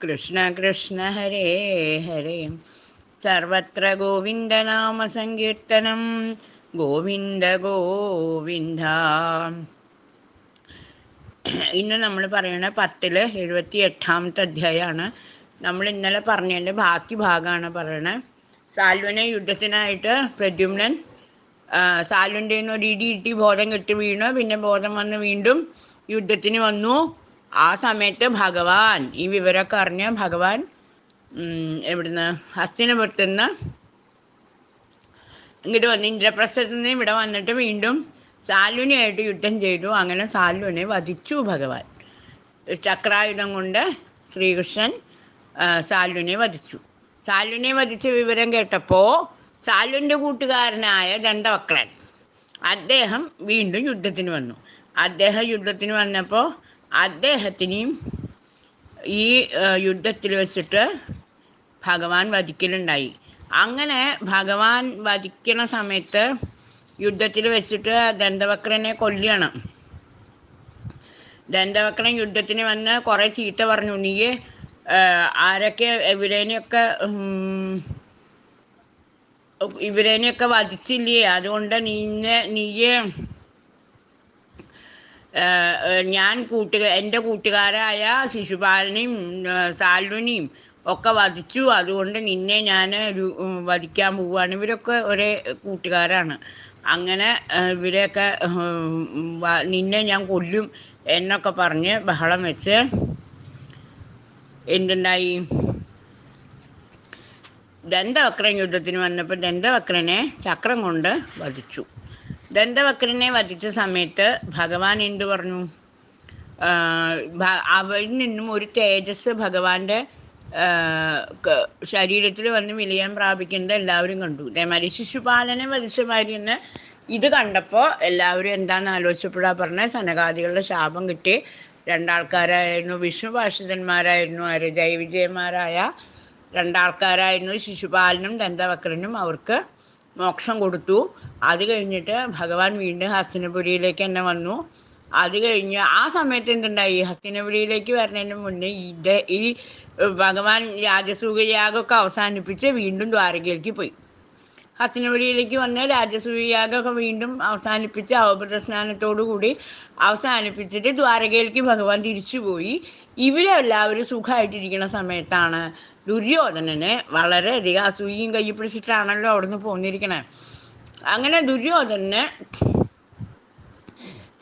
കൃഷ്ണ കൃഷ്ണ ഹരേ. ഹരേ സർവത്ര ഗോവിന്ദനാമ സങ്കീർത്തനം ഗോവിന്ദ ഗോവിന്ദ. ഇന്ന് നമ്മൾ പറയണ പത്തിൽ എഴുപത്തി എട്ടാമത്തെ അധ്യായമാണ് നമ്മൾ ഇന്നലെ പറഞ്ഞതിന്റെ ബാക്കി ഭാഗമാണ് പറയണത് സാൽവനെ യുദ്ധത്തിനായിട്ട് പ്രദ്യുമ്നൻ സാൽവന്റെ ഒരു ഇടി ഇട്ടി ബോധം കെട്ടി വീണു. പിന്നെ ബോധം വന്ന് വീണ്ടും യുദ്ധത്തിന് വന്നു. ആ സമയത്ത് ഭഗവാൻ ഈ വിവരമൊക്കെ അറിഞ്ഞ ഭഗവാൻ എവിടുന്ന് ഹസ്തിനപുരത്ത് നിന്ന് ഇങ്ങോട്ട് വന്ന് ഇന്ദ്രപ്രസ്ഥത്തിൽ നിന്ന് ഇവിടെ വന്നിട്ട് വീണ്ടും സാലുവിനെയായിട്ട് യുദ്ധം ചെയ്തു. അങ്ങനെ സാലുവിനെ വധിച്ചു ഭഗവാൻ. ചക്രായുധം കൊണ്ട് ശ്രീകൃഷ്ണൻ സാലുവിനെ വധിച്ചു. സാലുവിനെ വധിച്ച വിവരം കേട്ടപ്പോൾ സാലുവിന്റെ കൂട്ടുകാരനായ ദന്തവക്രൻ അദ്ദേഹം വീണ്ടും യുദ്ധത്തിന് വന്നു. അദ്ദേഹം യുദ്ധത്തിന് വന്നപ്പോൾ അദ്ദേഹത്തിനെയും ഈ യുദ്ധത്തിൽ വെച്ചിട്ട് ഭഗവാൻ വധിക്കലുണ്ടായി. അങ്ങനെ ഭഗവാൻ വധിക്കണ സമയത്ത് യുദ്ധത്തിൽ വെച്ചിട്ട് ദന്തവക്രനെ കൊല്ലുകയാണ്. ദന്തവക്രൻ യുദ്ധത്തിന് വന്ന് കുറേ ചീത്ത പറഞ്ഞു. നീ ആരൊക്കെ ഇവരേനെയൊക്കെ ഉം, ഇവരേനെയൊക്കെ വധിച്ചില്ലേ? അതുകൊണ്ട് നീ ഏഹ് ഞാൻ കൂട്ടുക എന്റെ കൂട്ടുകാരായ ശിശുപാലനെയും സാലുവിനെയും ഒക്കെ വധിച്ചു. അതുകൊണ്ട് നിന്നെ ഞാൻ വധിക്കാൻ പോവുകയാണ്. ഇവരൊക്കെ ഒരേ കൂട്ടുകാരാണ്. അങ്ങനെ ഇവരെയൊക്കെ നിന്നെ ഞാൻ കൊല്ലും എന്നൊക്കെ പറഞ്ഞ് ബഹളം വെച്ച് എന്തുണ്ടായി? ദന്തവക്രൻ യുദ്ധത്തിന് വന്നപ്പോൾ ദന്തവക്രനെ ചക്രം കൊണ്ട് വധിച്ചു. ദന്തവക്രനെ വധിച്ച സമയത്ത് ഭഗവാൻ എന്തു പറഞ്ഞു? അവരിൽ നിന്നും ഒരു തേജസ് ഭഗവാന്റെ ശരീരത്തിൽ വന്ന് വിലയം പ്രാപിക്കുന്നത് എല്ലാവരും കണ്ടു. ഇതേമാതിരി ശിശുപാലനെ വധിച്ച മാതിരി തന്നെ ഇത് കണ്ടപ്പോൾ എല്ലാവരും എന്താണെന്ന് ആലോചിച്ചപ്പോഴാ പറഞ്ഞ സനകാദികളുടെ ശാപം കിട്ടി. രണ്ടാൾക്കാരായിരുന്നു വിഷ്ണു ഭാഷിതന്മാരായിരുന്നു ആര് ജയവിജയന്മാരായ രണ്ടാൾക്കാരായിരുന്നു ശിശുപാലനും ദന്തവക്രനും അവർക്ക് മോക്ഷം കൊടുത്തു. അത് കഴിഞ്ഞിട്ട് ഭഗവാൻ വീണ്ടും ഹസ്തിനപുരിയിലേക്ക് തന്നെ വന്നു. അത് കഴിഞ്ഞ് ആ സമയത്ത് എന്തുണ്ടായി? ഹസ്തിനപുരിയിലേക്ക് വരുന്നതിന് മുന്നേ ഇത് ഈ ഭഗവാൻ രാജസൂയയാഗമൊക്കെ അവസാനിപ്പിച്ച് വീണ്ടും ദ്വാരകയിലേക്ക് പോയി. ഹസ്തിനപുരിയിലേക്ക് വന്ന് രാജസൂയയാഗമൊക്കെ വീണ്ടും അവസാനിപ്പിച്ച് അവഭൃത സ്നാനത്തോടു കൂടി അവസാനിപ്പിച്ചിട്ട് ദ്വാരകയിലേക്ക് ഭഗവാൻ തിരിച്ചുപോയി. ഇവരെല്ലാവരും സുഖമായിട്ടിരിക്കുന്ന സമയത്താണ് ദുര്യോധനന് വളരെയധികം അസൂയയും കയ്യിൽ പിടിച്ചിട്ടാണല്ലോ അവിടുന്ന് പോന്നിരിക്കണേ. അങ്ങനെ ദുര്യോധനന്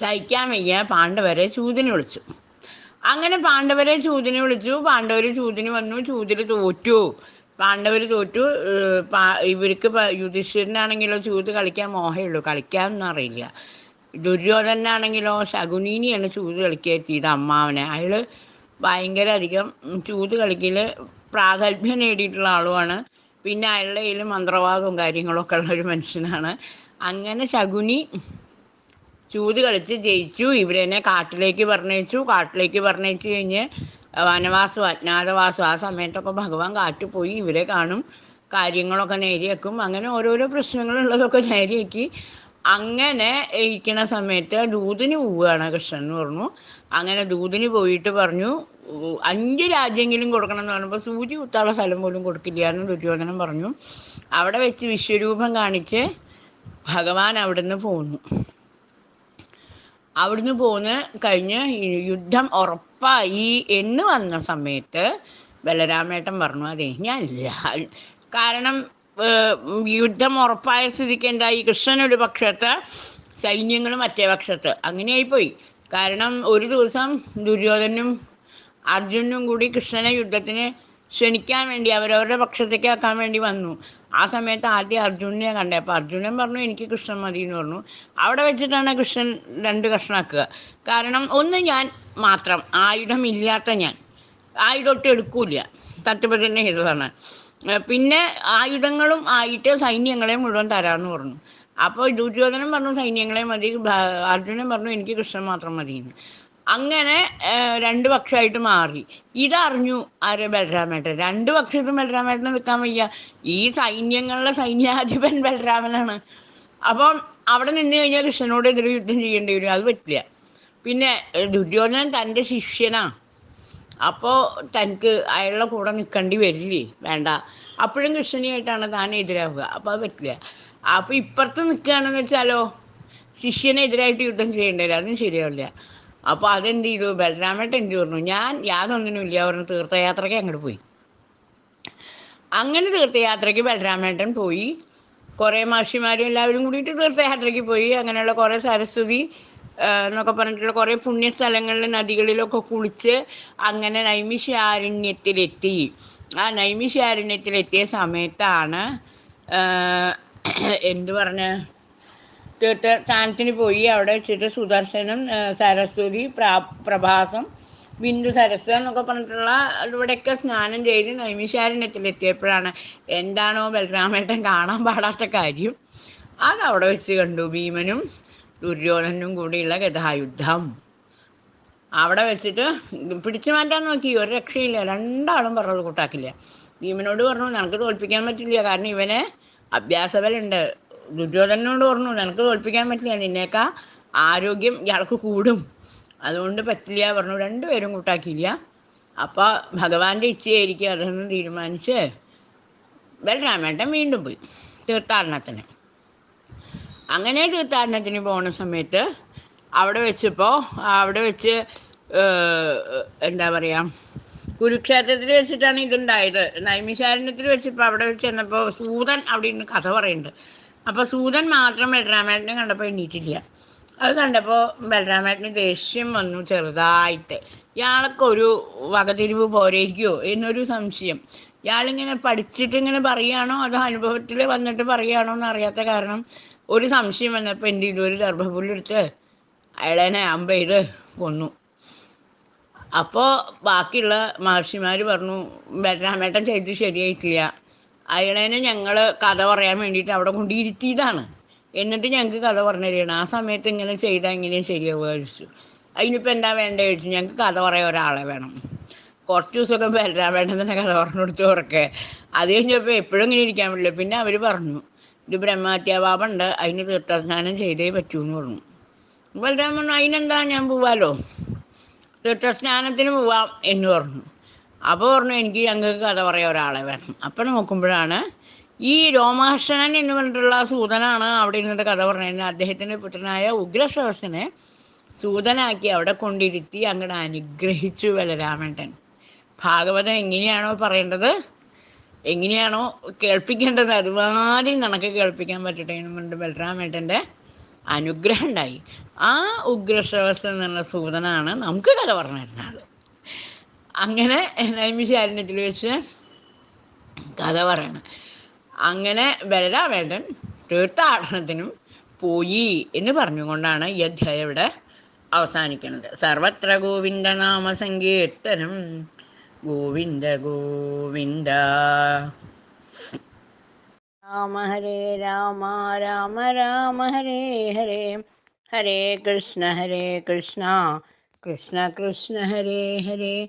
സഹിക്കാൻ വയ്യ. പാണ്ഡവരെ ചൂതിന് വിളിച്ചു. അങ്ങനെ പാണ്ഡവരെ ചൂതിന് വിളിച്ചു. പാണ്ഡവർ ചൂതിന് വന്നു. ചൂതിൽ തോറ്റു. പാണ്ഡവർ തോറ്റു. ഇവർക്ക് യുധിഷ്ഠിരനാണെങ്കിലോ ചൂത് കളിക്കാൻ മോഹമുള്ളൂ കളിക്കാനൊന്നും അറിയില്ല. ദുര്യോധനാണെങ്കിലോ ശകുനീനിയാണ് ചൂത് കളിക്കെത്തിയത് അമ്മാവനെ. അയാൾ ഭയങ്കര അധികം ചൂത് കളിക്കൽ പ്രാഗൽഭ്യം നേടിയിട്ടുള്ള ആളുമാണ്. പിന്നെ അയാളുടെ കയ്യിൽ മന്ത്രവാദവും കാര്യങ്ങളൊക്കെ ഉള്ള ഒരു മനുഷ്യനാണ്. അങ്ങനെ ശകുനി ചൂത് കളിച്ച് ജയിച്ചു. ഇവരെന്നെ കാട്ടിലേക്ക് പറഞ്ഞയച്ചു. കാട്ടിലേക്ക് പറഞ്ഞയച്ചു കഴിഞ്ഞ് വനവാസം അജ്ഞാതവാസം ആ സമയത്തൊക്കെ ഭഗവാൻ കാട്ടിൽ പോയി ഇവരെ കാണും കാര്യങ്ങളൊക്കെ നേരിയാക്കും അങ്ങനെ ഓരോരോ പ്രശ്നങ്ങളുള്ളതൊക്കെ നേരിയാക്കി അങ്ങനെ ഇരിക്കുന്ന സമയത്ത് ദൂതിന് പോവുകയാണ് കൃഷ്ണൻ എന്ന് പറഞ്ഞു. അങ്ങനെ ദൂതിന് പോയിട്ട് പറഞ്ഞു അഞ്ച് രാജ്യമെങ്കിലും കൊടുക്കണം എന്ന് പറഞ്ഞപ്പോൾ സൂചി കുത്താനുള്ള സ്ഥലം പോലും കൊടുക്കില്ല എന്ന് ദുര്യോധനൻ പറഞ്ഞു. അവിടെ വെച്ച് വിശ്വരൂപം കാണിച്ച് ഭഗവാൻ അവിടുന്ന് പോന്നു. അവിടുന്ന് പോന്ന് കഴിഞ്ഞ് യുദ്ധം ഉറപ്പായി എന്ന് വന്ന സമയത്ത് ബലരാമേട്ടൻ പറഞ്ഞു അതെ ഞാനില്ല. കാരണം യുദ്ധം ഉറപ്പായ സ്ഥിതിക്ക് എന്തായി കൃഷ്ണൻ ഒരു പക്ഷത്ത് സൈന്യങ്ങൾ മറ്റേ പക്ഷത്ത്. അങ്ങനെയായിപ്പോയി കാരണം ഒരു ദിവസം ദുര്യോധനും അർജുനും കൂടി കൃഷ്ണനെ യുദ്ധത്തിന് ക്ഷണിക്കാൻ വേണ്ടി അവരവരുടെ പക്ഷത്തേക്ക് ആക്കാൻ വേണ്ടി വന്നു. ആ സമയത്ത് ആദ്യം അർജുനെ കണ്ടേ. അപ്പോൾ അർജുനൻ പറഞ്ഞു എനിക്ക് കൃഷ്ണൻ മതി എന്ന് പറഞ്ഞു. അവിടെ വെച്ചിട്ടാണ് കൃഷ്ണൻ രണ്ട് കഷ്ണാക്കുക കാരണം ഒന്ന് ഞാൻ മാത്രം ആയുധം ഇല്ലാത്ത ഞാൻ. ആയുധമൊട്ട് എടുക്കൂല സത്യപ്രതിജ്ഞ ചെയ്തതാണ്. പിന്നെ ആയുധങ്ങളും ആയിട്ട് സൈന്യങ്ങളെ മുഴുവൻ തരാമെന്ന് പറഞ്ഞു. അപ്പോൾ ദുര്യോധനൻ പറഞ്ഞു സൈന്യങ്ങളെ മതി. അർജുനൻ പറഞ്ഞു എനിക്ക് കൃഷ്ണൻ മാത്രം മതി അങ്ങനെ രണ്ട് പക്ഷമായിട്ട് മാറി. ഇതറിഞ്ഞു ആര് ബലരാമേട്ടൻ രണ്ട് പക്ഷത്തും ബലരാമേട്ടനെ നിൽക്കാൻ വയ്യ. ഈ സൈന്യങ്ങളുടെ സൈന്യാധിപൻ ബലരാമനാണ് അപ്പം അവിടെ നിന്ന് കഴിഞ്ഞാൽ കൃഷ്ണനോട് എതിരെ യുദ്ധം ചെയ്യേണ്ടി വരും. അത് പറ്റില്ല. പിന്നെ ദുര്യോധനൻ തന്റെ ശിഷ്യനാ. അപ്പോൾ തനിക്ക് അയാളുടെ കൂടെ നിൽക്കേണ്ടി വരില്ലേ? വേണ്ട. അപ്പോഴും കൃഷ്ണനെയായിട്ടാണ് താൻ എതിരാവുക. അപ്പോൾ അത് പറ്റില്ല. അപ്പോൾ ഇപ്പുറത്ത് നിൽക്കുകയാണെന്ന് വെച്ചാലോ ശിഷ്യനെതിരായിട്ട് യുദ്ധം ചെയ്യേണ്ടി വരും. അതും ശരിയാവില്ല. അപ്പോൾ അതെന്ത് ചെയ്തു ബലരാമേട്ടൻ എന്ത് പറഞ്ഞു? ഞാൻ യാതൊന്നിനും ഇല്ല പറഞ്ഞു തീർത്ഥയാത്രയ്ക്ക് അങ്ങോട്ട് പോയി. അങ്ങനെ തീർത്ഥയാത്രയ്ക്ക് ബലരാമേട്ടൻ പോയി. കുറേ മഹർഷിമാരും എല്ലാവരും കൂടിയിട്ട് തീർത്ഥയാത്രയ്ക്ക് പോയി. അങ്ങനെയുള്ള കുറേ സരസ്വതി എന്നൊക്കെ പറഞ്ഞിട്ടുള്ള കുറേ പുണ്യസ്ഥലങ്ങളിൽ നദികളിലൊക്കെ കുളിച്ച് അങ്ങനെ നൈമിഷാരണ്യത്തിലെത്തി ആ നൈമിഷാരണ്യത്തിലെത്തിയ സമയത്താണ് എന്ത് പറഞ്ഞ? തീർത്ഥസ്ഥാനത്തിന് പോയി അവിടെ വെച്ചിട്ട് സുദർശനം സരസ്വതി പ്രാ പ്രഭാസം ബിന്ദു സരസ്വ എന്നൊക്കെ പറഞ്ഞിട്ടുള്ള ഇവിടെയൊക്കെ സ്നാനം ചെയ്ത് നൈമിഷാരണ്യത്തിലെത്തിയപ്പോഴാണ് എന്താണോ ബലരാമേട്ടൻ കാണാൻ പാടാത്ത കാര്യം. അത് അവിടെ വെച്ച് കണ്ടു. ഭീമനും ദുര്യോധനും കൂടിയുള്ള ഗതായുദ്ധം. അവിടെ വെച്ചിട്ട് പിടിച്ചു മാറ്റാൻ നോക്കി. ഒരു രക്ഷയില്ല. രണ്ടാളും പറഞ്ഞു കൂട്ടാക്കില്ല. ഭീമനോട് പറഞ്ഞു നിനക്ക് തോൽപ്പിക്കാൻ പറ്റില്ല. കാരണം ഇവന് അഭ്യാസബലുണ്ട് ദുര്യോധനോട് പറഞ്ഞു നിനക്ക് തോൽപ്പിക്കാൻ പറ്റില്ല നിന്നേക്കാ ആരോഗ്യം ഇയാൾക്ക് കൂടും. അതുകൊണ്ട് പറ്റില്ല പറഞ്ഞു. രണ്ടുപേരും കൂട്ടാക്കിയില്ല. അപ്പോൾ ഭഗവാന്റെ ഇച്ഛയായിരിക്കും അതെന്ന് തീരുമാനിച്ച് ബലരാമേട്ടൻ വീണ്ടും പോയി തീർത്ഥാടനത്തിന്. അങ്ങനെ തീർത്ഥാടനത്തിന് പോകുന്ന സമയത്ത് അവിടെ വെച്ചപ്പോൾ അവിടെ വെച്ച് എന്താ പറയുക കുരുക്ഷേത്രത്തിൽ വെച്ചിട്ടാണ് ഇതുണ്ടായത്. നൈമിശാരണ്യത്തിൽ വെച്ചിപ്പോൾ അവിടെ വെച്ച് ചെന്നപ്പോൾ സൂതൻ അവിടെ ഇരുന്ന് കഥ പറയുന്നുണ്ട്. അപ്പോൾ സൂതൻ മാത്രം ബലരാമേട്ടനെ കണ്ടപ്പോൾ എണ്ണീറ്റില്ല അത് കണ്ടപ്പോൾ ബലരാമേട്ടന് ദേഷ്യം വന്നു ചെറുതായിട്ട്. ഇയാളൊക്കെ ഒരു വകതിരിവ് പോരേക്കോ എന്നൊരു സംശയം. ഇയാളിങ്ങനെ പഠിച്ചിട്ട് ഇങ്ങനെ പറയുകയാണോ അതോ അനുഭവത്തിൽ വന്നിട്ട് പറയുകയാണോ എന്ന് അറിയാത്ത കാരണം ഒരു സംശയം വന്നപ്പോൾ എന്ത് ചെയ്തു? ഒരു ഗർഭപുല്ലെടുത്ത് അയാളെ അമ്പ കൊന്നു. അപ്പോൾ ബാക്കിയുള്ള മഹർഷിമാർ പറഞ്ഞു ബലരാമേട്ടൻ ചെയ്ത് ശരിയായിട്ടില്ല. അയാളേനെ ഞങ്ങൾ കഥ പറയാൻ വേണ്ടിട്ട് അവിടെ കൊണ്ടിരുത്തിയതാണ്. എന്നിട്ട് ഞങ്ങൾക്ക് കഥ പറഞ്ഞു തരികയാണ് ആ സമയത്ത് ഇങ്ങനെ ചെയ്താൽ ഇങ്ങനെ ശരിയാവുക ചോദിച്ചു. അതിനിപ്പോൾ എന്താ വേണ്ടത് ചോദിച്ചു. ഞങ്ങൾക്ക് കഥ പറയാൻ ഒരാളെ വേണം. കുറച്ച് ദിവസമൊക്കെ വേണ്ട തന്നെ കഥ പറഞ്ഞു കൊടുത്തു ഉറക്കെ. അത് കഴിഞ്ഞപ്പോൾ എപ്പോഴും ഇങ്ങനെ ഇരിക്കാൻ പറ്റില്ല. പിന്നെ അവർ പറഞ്ഞു ഇത് ബ്രഹ്മഹത്യാപാപുണ്ട് അതിന് തീർത്ഥസ്നാനം ചെയ്തേ പറ്റൂ എന്ന് പറഞ്ഞു ബലരാമൻ അതിനെന്താ ഞാൻ പോവാലോ? തീർത്ഥസ്നാനത്തിന് പോവാം എന്ന് പറഞ്ഞു. അപ്പോൾ പറഞ്ഞു എനിക്ക് ഞങ്ങൾക്ക് കഥ പറയാൻ ഒരാളെ വേണം. അപ്പം നോക്കുമ്പോഴാണ് ഈ രോമാർഷണൻ എന്ന് പറഞ്ഞിട്ടുള്ള സൂതനാണ് അവിടെ ഇരുന്നിട്ട് കഥ പറഞ്ഞു അദ്ദേഹത്തിന്റെ പുത്രനായ ഉഗ്രശ്രവസിനെ സൂതനാക്കി അവിടെ കൊണ്ടിരുത്തി അങ്ങോട്ട് അനുഗ്രഹിച്ചു ബലരാമേട്ടൻ ഭാഗവതം എങ്ങനെയാണോ പറയേണ്ടത് എങ്ങനെയാണോ കേൾപ്പിക്കേണ്ടത് അതുമാതിരി നിനക്ക് കേൾപ്പിക്കാൻ പറ്റട്ടെ എന്ന് പറഞ്ഞിട്ട് ബലരാമേട്ടന്റെ അനുഗ്രഹം ഉണ്ടായി. ആ ഉഗ്രശ്രവസ് എന്നുള്ള സൂതനാണ് നമുക്ക് കഥ പറഞ്ഞു തരുന്നത് അങ്ങനെ നൈമിശാരണ്യത്തിൽ വെച്ച് കഥ പറയണം. അങ്ങനെ ബലരാമേട്ടൻ തീർത്ഥാടനത്തിനും പോയി എന്ന് പറഞ്ഞുകൊണ്ടാണ് ഈ അധ്യായം ഇവിടെ അവസാനിക്കുന്നത്. സർവത്ര ഗോവിന്ദ നാമ സങ്കീർത്തനം ഗോവിന്ദ ഗോവിന്ദ. രാമ ഹരേ രാമ രാമ രാമ ഹരേ ഹരേ. ഹരേ കൃഷ്ണ ഹരേ കൃഷ്ണ. കൃഷ്ണ കൃഷ്ണ ഹരേ ഹരേ.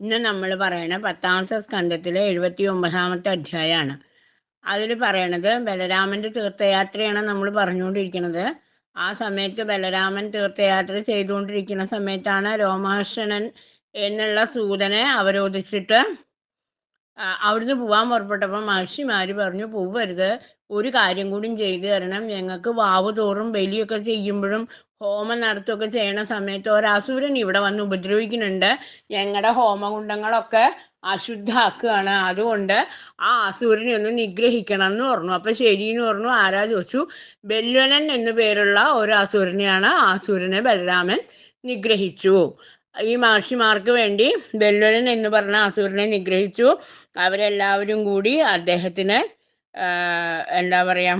ഇന്ന് നമ്മൾ പറയണ പത്താമത്തെ സ്കന്ധത്തിലെ എഴുപത്തി ഒമ്പതാമത്തെ അധ്യായമാണ് അതിൽ പറയണത് ബലരാമന്റെ തീർത്ഥയാത്രയാണ് നമ്മൾ പറഞ്ഞുകൊണ്ടിരിക്കുന്നത്. ആ സമയത്ത് ബലരാമൻ തീർത്ഥയാത്ര ചെയ്തുകൊണ്ടിരിക്കുന്ന സമയത്താണ് രോമഹർഷണൻ എന്നുള്ള സൂതനെ അവരോധിച്ചിട്ട് അവിടുന്ന് പോവാൻ പുറപ്പെട്ടപ്പോൾ മഹർഷിമാര് പറഞ്ഞു പോവരുത്. ഒരു കാര്യം കൂടി ചെയ്തു തരണം. ഞങ്ങൾക്ക് വാവ് തോറും ബലിയൊക്കെ ചെയ്യുമ്പോഴും ഹോമം നടത്തുകയൊക്കെ ചെയ്യണ സമയത്ത് ഒരസുരൻ ഇവിടെ വന്ന് ഉപദ്രവിക്കുന്നുണ്ട്. ഞങ്ങളുടെ ഹോമകുണ്ടങ്ങളൊക്കെ അശുദ്ധാക്കുകയാണ്. അതുകൊണ്ട് ആ അസുരനെ ഒന്ന് നിഗ്രഹിക്കണം എന്ന് പറഞ്ഞു. അപ്പൊ ശരിയെന്ന് പറഞ്ഞു. ആരാ ചോദിച്ചു? ബല്വനൻ എന്നു പേരുള്ള ഒരു അസുരനെയാണ് അസുരനെ ബലരാമൻ നിഗ്രഹിച്ചു. ഈ മഹർഷിമാർക്ക് വേണ്ടി ബല്വനൻ എന്ന് പറഞ്ഞ അസുരനെ നിഗ്രഹിച്ചു. അവരെല്ലാവരും കൂടി അദ്ദേഹത്തിന് എന്താ പറയാ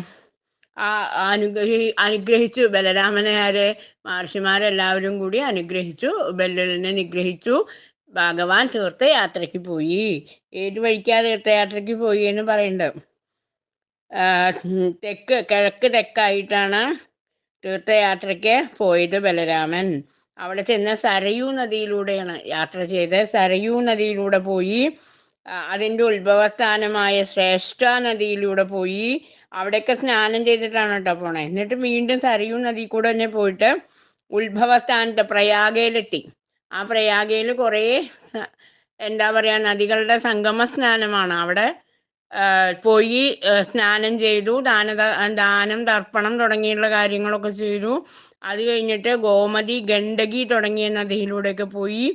ആ അനുഗ്രഹി അനുഗ്രഹിച്ചു. ബലരാമനെ ആരെ മഹർഷിമാരെല്ലാവരും കൂടി അനുഗ്രഹിച്ചു. ബല്ലുലിനെ നിഗ്രഹിച്ചു. ഭഗവാൻ തീർത്ഥയാത്രയ്ക്ക് പോയി. ഏത് വഴിക്കാ തീർത്ഥയാത്രയ്ക്ക് പോയി എന്ന് പറയുന്നുണ്ട് തെക്ക് കിഴക്ക് തെക്കായിട്ടാണ് തീർത്ഥയാത്രയ്ക്ക് പോയത് ബലരാമൻ. അവിടെ ചെന്ന സരയൂ നദിയിലൂടെയാണ് യാത്ര ചെയ്ത് സരയൂ നദിയിലൂടെ പോയി അതിന്റെ ഉത്ഭവസ്ഥാനമായ ശ്രേഷ്ഠ നദിയിലൂടെ പോയി അവിടെയൊക്കെ സ്നാനം ചെയ്തിട്ടാണ് കേട്ടോ പോണേ. എന്നിട്ട് വീണ്ടും സരയൂ നദി കൂടെ തന്നെ പോയിട്ട് ഉത്ഭവസ്ഥാനത്ത് പ്രയാഗയിലെത്തി. ആ പ്രയാഗയിൽ കുറേ എന്താ പറയുക നദികളുടെ സംഗമ സ്നാനമാണ് അവിടെ പോയി സ്നാനം ചെയ്തു ദാന ദാനം തർപ്പണം തുടങ്ങിയുള്ള കാര്യങ്ങളൊക്കെ ചെയ്തു. അത് കഴിഞ്ഞിട്ട് ഗോമതി ഗണ്ഡകി തുടങ്ങിയ നദിയിലൂടെയൊക്കെ പോയി.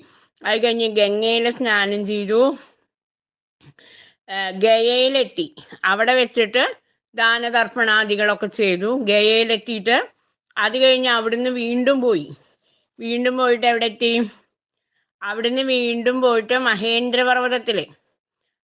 അത് കഴിഞ്ഞ് ഗംഗയിൽ സ്നാനം ചെയ്തു. ഗയയിലെത്തി. അവിടെ വെച്ചിട്ട് ദാനതർപ്പണാദികളൊക്കെ ചെയ്തു. ഗയയിലെത്തിയിട്ട് അത് കഴിഞ്ഞ് അവിടുന്ന് വീണ്ടും പോയി. വീണ്ടും പോയിട്ട് എവിടെ എത്തി അവിടുന്ന് വീണ്ടും പോയിട്ട് മഹേന്ദ്രപർവതത്തിൽ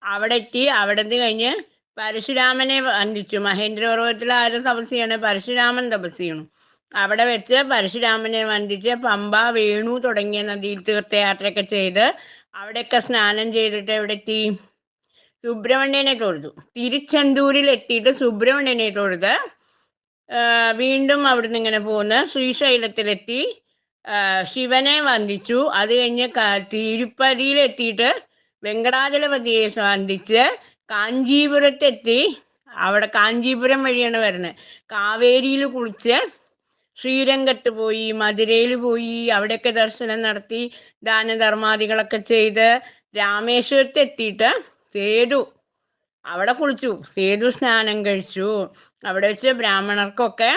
അവിടെ എത്തി അവിടുന്ന് കഴിഞ്ഞ് പരശുരാമനെ വന്ദിച്ചു. മഹേന്ദ്രപർവതത്തിൽ ആരും തപസ് ചെയ്യണേ പരശുരാമൻ തപസ് ചെയ്യണം. അവിടെ വെച്ച് പരശുരാമനെ വന്ദിച്ച് പമ്പ വേണു തുടങ്ങിയ നദീ തീർത്ഥയാത്രയൊക്കെ ചെയ്ത് അവിടെയൊക്കെ സ്നാനം ചെയ്തിട്ട് എവിടെ എത്തി സുബ്രഹ്മണ്യനെ തൊഴുതു. തിരുച്ചെന്തൂരിൽ എത്തിയിട്ട് സുബ്രഹ്മണ്യനെ തൊഴുത് വീണ്ടും അവിടുന്ന് ഇങ്ങനെ പോകുന്ന ശ്രീശൈലത്തിലെത്തി. ശിവനെ വന്ദിച്ചു. അത് കഴിഞ്ഞ് തിരുപ്പതിയിലെത്തിയിട്ട് വെങ്കടാചലപതിയെ വന്ദിച്ച് കാഞ്ചീപുരത്തെത്തി. അവിടെ കാഞ്ചീപുരം വഴിയാണ് വരുന്നത്. കാവേരിയിൽ കുളിച്ച് ശ്രീരംഗത്ത് പോയി മധുരയിൽ പോയി അവിടെയൊക്കെ ദർശനം നടത്തി ദാനധർമാദികളൊക്കെ ചെയ്ത് രാമേശ്വരത്ത് എത്തിയിട്ട് സേതു അവിടെ കുളിച്ചു. സേതു സ്നാനം കഴിച്ചു. അവിടെ വെച്ച് ബ്രാഹ്മണർക്കൊക്കെ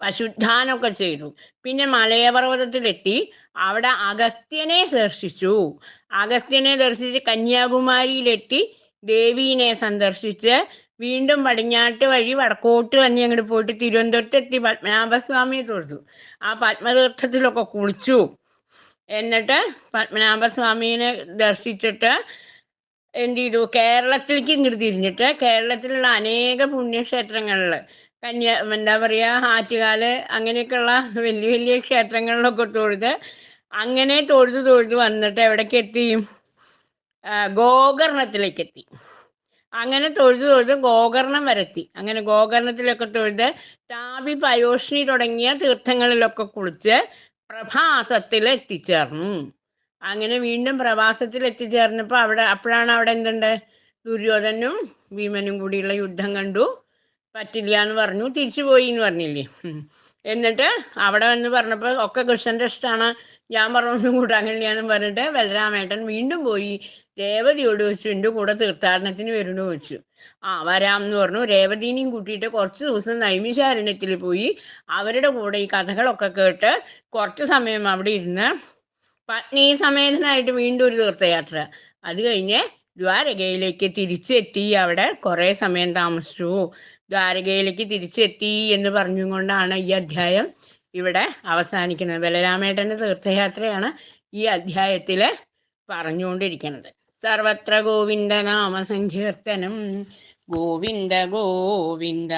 പശുദ്ധാനമൊക്കെ ചെയ്തു. പിന്നെ മലയപർവതത്തിലെത്തി. അവിടെ അഗസ്ത്യനെ ദർശിച്ചു. അഗസ്ത്യനെ ദർശിച്ച് കന്യാകുമാരിയിലെത്തി. ദേവീനെ സന്ദർശിച്ച് വീണ്ടും പടിഞ്ഞാട്ട് വഴി വടക്കോട്ട് തന്നെ അങ്ങോട്ട് പോയിട്ട് തിരുവനന്തപുരത്ത് എത്തി പത്മനാഭസ്വാമിയെ തൊഴുതു. ആ പത്മതീർത്ഥത്തിലൊക്കെ കുളിച്ചു. എന്നിട്ട് പത്മനാഭസ്വാമിനെ ദർശിച്ചിട്ട് എന്ത് ചെയ്തു കേരളത്തിലേക്ക് ഇങ്ങോട്ട് തിരിഞ്ഞിട്ട് കേരളത്തിലുള്ള അനേക പുണ്യക്ഷേത്രങ്ങളിൽ കന്യാ എന്താ പറയാ ആറ്റുകാൽ അങ്ങനെയൊക്കെയുള്ള വലിയ വലിയ ക്ഷേത്രങ്ങളിലൊക്കെ തൊഴുത് അങ്ങനെ തൊഴുത് തൊഴുത് വന്നിട്ട് എവിടേക്ക് എത്തി? ഗോകർണത്തിലേക്ക് എത്തി. അങ്ങനെ തൊഴുത് തൊഴുത് ഗോകർണം വരെത്തി അങ്ങനെ ഗോകർണത്തിലൊക്കെ തൊഴുത് താപി പയോഷ്ണി തുടങ്ങിയ തീർത്ഥങ്ങളിലൊക്കെ കുളിച്ച് പ്രഭാസത്തിൽ എത്തിച്ചേർന്നു അങ്ങനെ വീണ്ടും പ്രവാസത്തിൽ എത്തിച്ചേർന്നപ്പോൾ അവിടെ അപ്പോഴാണ് അവിടെ എന്തുണ്ട്? ദുര്യോധനും ഭീമനും കൂടിയുള്ള യുദ്ധം കണ്ടു. പറ്റില്ല എന്ന് പറഞ്ഞു. തിരിച്ചു പോയി എന്ന് പറഞ്ഞില്ലേ? എന്നിട്ട് അവിടെ വന്ന് പറഞ്ഞപ്പോൾ ഒക്കെ കൃഷ്ണന്റെ ഇഷ്ടമാണ് ഞാൻ പറഞ്ഞൊന്നും കൂട്ടാൻ കഴിയാന്ന് പറഞ്ഞിട്ട് ബലരാമേട്ടൻ വീണ്ടും പോയി രേവതിയോട് ചോദിച്ചു എന്റെ കൂടെ തീർത്ഥാടനത്തിന് വരുന്നു ചോദിച്ചു. ആ വരാം എന്ന് പറഞ്ഞു. രേവതിനെയും കൂട്ടിയിട്ട് കുറച്ച് ദിവസം നൈമിശാരണ്യത്തിൽ പോയി. അവരുടെ കൂടെ ഈ കഥകളൊക്കെ കേട്ട് കുറച്ച് സമയം അവിടെ ഇരുന്ന് പത്നി സമേതനായിട്ട് വീണ്ടും ഒരു തീർത്ഥയാത്ര. അത് കഴിഞ്ഞ് ദ്വാരകയിലേക്ക് തിരിച്ചെത്തി. അവിടെ കുറെ സമയം താമസിച്ചു. ദ്വാരകയിലേക്ക് തിരിച്ചെത്തി എന്ന് പറഞ്ഞുകൊണ്ടാണ് ഈ അധ്യായം ഇവിടെ അവസാനിക്കുന്നത്. ബലരാമേട്ടന്റെ തീർത്ഥയാത്രയാണ് ഈ അധ്യായത്തിൽ പറഞ്ഞുകൊണ്ടിരിക്കുന്നത്. സർവത്ര ഗോവിന്ദ നാമ സങ്കീർത്തനം. ഗോവിന്ദ ഗോവിന്ദ.